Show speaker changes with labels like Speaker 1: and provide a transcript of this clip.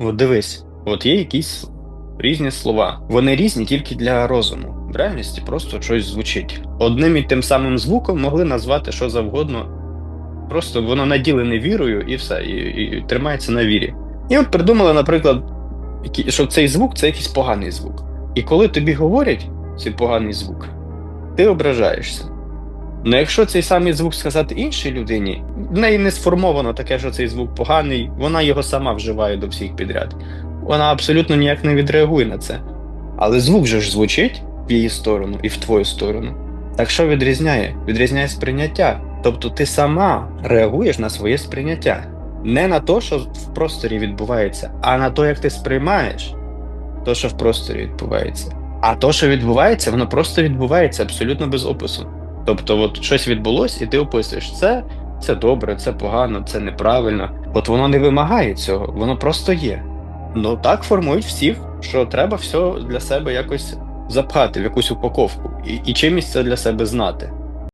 Speaker 1: От дивись, от є якісь різні слова. Вони різні тільки для розуму. В реальності просто щось звучить. Одним і тим самим звуком могли назвати що завгодно. Просто воно наділене вірою і все, і, і тримається на вірі. І от придумали, наприклад, що цей звук це якийсь поганий звук. І коли тобі говорять цей поганий звук, ти ображаєшся. Ну якщо цей самий звук сказати іншій людині, в неї не сформовано таке, що цей звук поганий, вона його сама вживає до всіх підряд. Вона абсолютно ніяк не відреагує на це. Але звук же ж звучить в її сторону і в твою сторону. Так що відрізняє? Відрізняє сприйняття. Тобто ти сама реагуєш на своє сприйняття. Не на те, що в просторі відбувається, а на те, як ти сприймаєш те, що в просторі відбувається. А то, що відбувається, воно просто відбувається абсолютно без опису. Тобто, от щось відбулось, і ти описуєш це, це добре, це погано, це неправильно. От воно не вимагає цього, воно просто є. Ну так формують всіх, що треба все для себе якось запхати в якусь упаковку і, і чимось це для себе знати.